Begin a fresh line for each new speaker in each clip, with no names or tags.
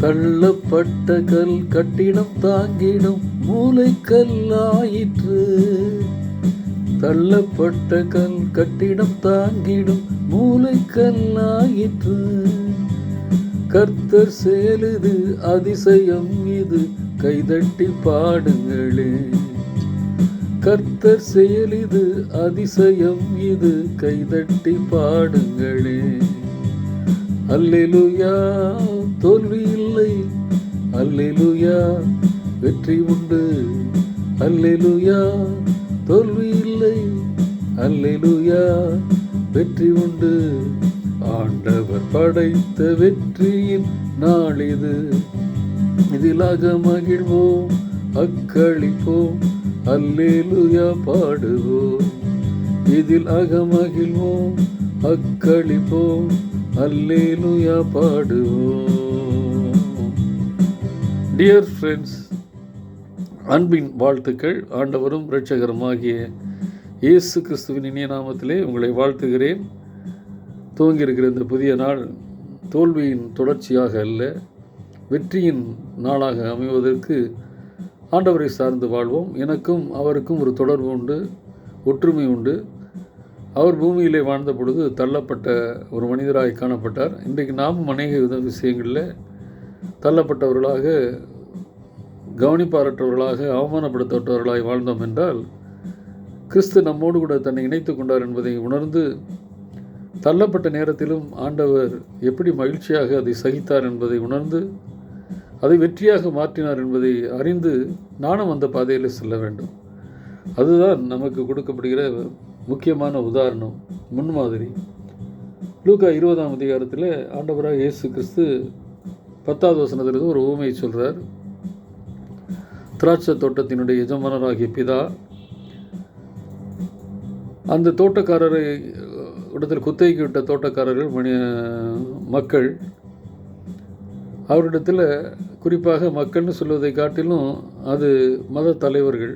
தள்ளப்பட்ட கல் கட்டிடம் தாங்கிடும் மூளைக்கல்லாயிற்று. தள்ளப்பட்ட கல் கட்டிடம் தாங்கிடும் மூளைக்கல்லாயிற்று. கர்த்தர் செயலுது அதிசயம் இது கைதட்டி பாடுங்களே. கர்த்தர் செயலிது அதிசயம் இது கைதட்டி பாடுங்களே. அல்லெலுயா. தோல்வி இல்லை அல்லேலுயா. வெற்றி உண்டு. அல்லேலுயா. தோல்வி இல்லை அல்லேலுயா. வெற்றி உண்டு. ஆண்டவர் படைத்த வெற்றியின் நாள் இது இதிலாக மகிழ்வோம். அக்களிப்போம். அல்லேலுயா பாடுவோம். இதில் அகமகிழ்வோம் அக்களிப்போம். அல்லேலுயா பாடுவோம். டியர் ஃப்ரெண்ட்ஸ் அன்பின் வாழ்த்துக்கள். ஆண்டவரும் இரட்சகருமாகிய இயேசு கிறிஸ்துவின் இனிய நாமத்திலே உங்களை வாழ்த்துகிறேன். துவங்கியிருக்கிற இந்த புதிய நாள் தோல்வியின் தொடர்ச்சியாக அல்ல வெற்றியின் நாளாக அமைவதற்கு ஆண்டவரை சார்ந்து வாழ்வோம். எனக்கும் அவருக்கும் ஒரு தொடர்பு உண்டு ஒற்றுமை உண்டு. அவர் பூமியிலே வாழ்ந்த பொழுது தள்ளப்பட்ட ஒரு மனிதராக காணப்பட்டார். இன்றைக்கு நாமும் அநேக வித விஷயங்களில் தள்ளப்பட்டவர்களாக கவனிப்பாரற்றவர்களாக அவமானப்படுத்தப்பட்டவர்களாய் வாழ்ந்தோம் என்றால் கிறிஸ்து நம்மோடு கூட தன்னை இணைத்து கொண்டார் என்பதை உணர்ந்து தள்ளப்பட்ட நேரத்திலும் ஆண்டவர் எப்படி மகிழ்ச்சியாக அதை சகித்தார் என்பதை உணர்ந்து அதை வெற்றியாக மாற்றினார் என்பதை அறிந்து நானும் அந்த பாதையில் செல்ல வேண்டும். அதுதான் நமக்கு கொடுக்கப்படுகிற முக்கியமான உதாரணம் முன்மாதிரி. லூக்கா இருபதாம் அதிகாரத்தில் ஆண்டவராக இயேசு கிறிஸ்து பத்தாவது வசனத்திலிருந்து ஒரு ஊமையை சொல்கிறார் திராட்சை தோட்டத்தினுடைய எஜமானராகிய பிதா அந்த தோட்டக்காரரை இடத்தில் குத்தகைக்கு விட்ட தோட்டக்காரர்கள் மணி மக்கள் அவரிடத்தில் குறிப்பாக மக்கள்னு சொல்வதை காட்டிலும் அது மத தலைவர்கள்.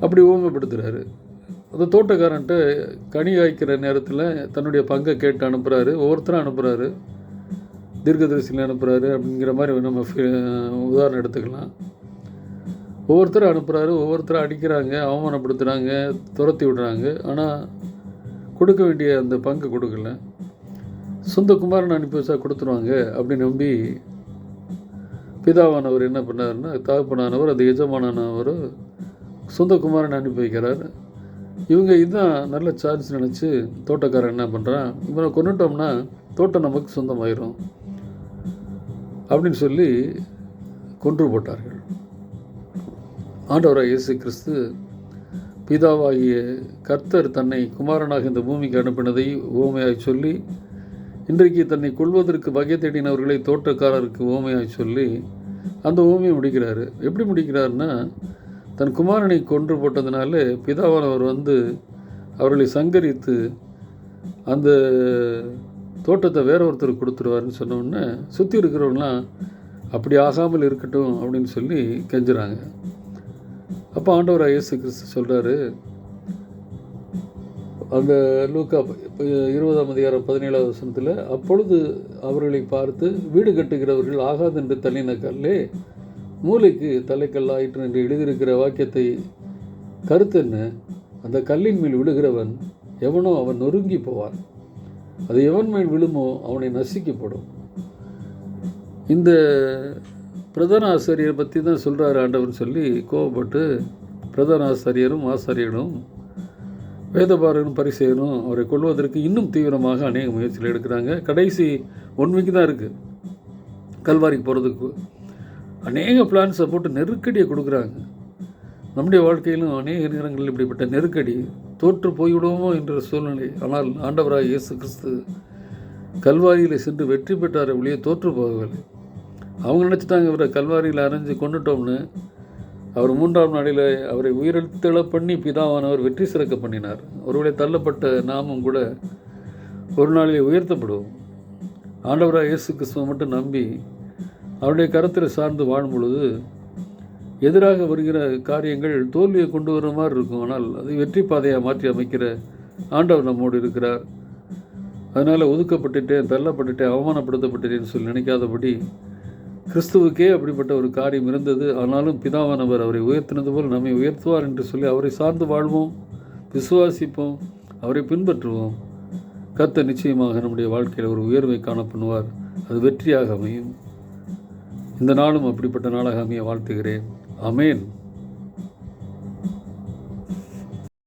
அப்படி ஊமைப்படுத்துகிறாரு அந்த தோட்டக்காரன்ட்ட கனி காய்க்கிற நேரத்தில் தன்னுடைய பங்கை கேட்டு அனுப்புகிறாரு ஒவ்வொருத்தரும் அனுப்புகிறாரு தீர்க்கதரிசியில் அனுப்புகிறாரு அப்படிங்கிற மாதிரி நம்ம உதாரணம் எடுத்துக்கலாம். ஒவ்வொருத்தரும் அனுப்புகிறாரு ஒவ்வொருத்தரும் அடிக்கிறாங்க அவமானப்படுத்துகிறாங்க துரத்தி விடுறாங்க. ஆனால் கொடுக்க வேண்டிய அந்த பங்கு கொடுக்கல. சொந்த குமாரன் அனுப்பி வச்சா கொடுத்துருவாங்க அப்படின்னு நம்பி பிதாவானவர் என்ன பண்ணாருன்னா தகப்பனானவர் அந்த எஜமானவர் சொந்த குமாரன் அனுப்பி வைக்கிறார். இவங்க இதுதான் நல்ல சான்ஸ் நினச்சி தோட்டக்காரன் என்ன பண்ணுறான் இவனை கொண்டுட்டோம்னா தோட்டம் நமக்கு சொந்தமாயிரும். அப்படின்னு சொல்லி கொன்று போட்டார்கள். ஆண்டவராக இயேசு கிறிஸ்து பிதாவாகிய கர்த்தர் தன்னை குமாரனாக இந்த பூமிக்கு அனுப்பினதை ஓமையாய் சொல்லி இன்றைக்கு தன்னை கொள்வதற்கு வகை தேடினவர்களை தோட்டக்காரருக்கு ஓமையாய் சொல்லி அந்த ஓமையை முடிக்கிறாரு. எப்படி முடிக்கிறாருன்னா தன் குமாரனை கொன்று போட்டதுனால பிதாவானவர் வந்து அவர்களை சங்கரித்து அந்த தோட்டத்தை வேற ஒருத்தர் கொடுத்துருவாருன்னு சொன்னோடனே சுற்றி இருக்கிறவங்களாம் அப்படி ஆகாமல் இருக்கட்டும் அப்படின்னு சொல்லி கெஞ்சுறாங்க. அப்போ ஆண்டவர் இயேசு கிறிஸ்து சொல்கிறாரு அந்த லூக்கா இருபதாம் அதிகாரம் பதினேழாவது வருஷத்தில் அப்பொழுது அவர்களை பார்த்து வீடு கட்டுகிறவர்கள் ஆகாது என்று தள்ளின கல்லே மூளைக்கு தலைக்கல்லாயிற்று என்று எழுதியிருக்கிற வாக்கியத்தை கருத்து என்ன அந்த கல்லின் மேல் விழுகிறவன் எவனோ அவன் நொறுங்கி போவான். அது எவன் மேல் விழுமோ அவனை நசுக்கப்படும். இந்த பிரதான ஆசிரியரை பற்றி தான் சொல்கிறார் ஆண்டவர் சொல்லி கோவப்பட்டு பிரதான ஆசிரியரும் ஆசிரியரும் வேதபாரனும் பரிசெயனும் அவரை கொள்வதற்கு இன்னும் தீவிரமாக அநேக முயற்சிகள் எடுக்கிறாங்க. கடைசி ஒன் வீக் தான் இருக்குது கல்வாரிக்கு போகிறதுக்கு அநேக பிளான்ஸை போட்டு நெருக்கடியை கொடுக்குறாங்க. நம்முடைய வாழ்க்கையிலும் அநேக நேரங்களில் இப்படிப்பட்ட நெருக்கடி தோற்று போய்விடுவோமோ என்ற சூழ்நிலை. ஆனால் ஆண்டவராக இயேசு கிறிஸ்து கல்வாரியில் சென்று வெற்றி பெற்றார் ஒழிய தோற்று போகவில்லை. அவங்க நினச்சிட்டாங்க இவரை கல்வாரியில் அரைஞ்சு கொண்டுட்டோம்னு. அவர் மூன்றாம் நாளில் அவரை உயிரெழுத்தெழ பண்ணி பிதாவானவர் வெற்றி சிறக்க பண்ணினார். ஒருவேளை தள்ளப்பட்ட நாமும் கூட ஒரு நாளில் உயர்த்தப்படுவோம். ஆண்டவராக இயேசு கிறிஸ்துவை மட்டும் நம்பி அவருடைய கருத்தில் சார்ந்து வாழும் பொழுது எதிராக வருகிற காரியங்கள் தோல்வியை கொண்டு வர மாதிரி இருக்கும். ஆனால் அதை வெற்றி பாதையாக மாற்றி அமைக்கிற ஆண்டவர் நம்மோடு இருக்கிறார். அதனால் ஒதுக்கப்பட்டுட்டேன் தள்ளப்பட்டுட்டேன் அவமானப்படுத்தப்பட்டுட்டேன்னு சொல்லி நினைக்காதபடி கிறிஸ்துவுக்கே அப்படிப்பட்ட ஒரு காரியம் இருந்தது. ஆனாலும் பிதாவானவர் அவரை உயர்த்தினது போல் நம்மை உயர்த்துவார் என்று சொல்லி அவரை சார்ந்து வாழ்வோம் விசுவாசிப்போம் அவரை பின்பற்றுவோம். கத்த நிச்சயமாக நம்முடைய வாழ்க்கையில் ஒரு உயர்வை காணப்பண்ணுவார் அது வெற்றியாக அமையும். இந்த நாளும் அப்படிப்பட்ட நாளாக அமைய வாழ்த்துகிறேன். আমেন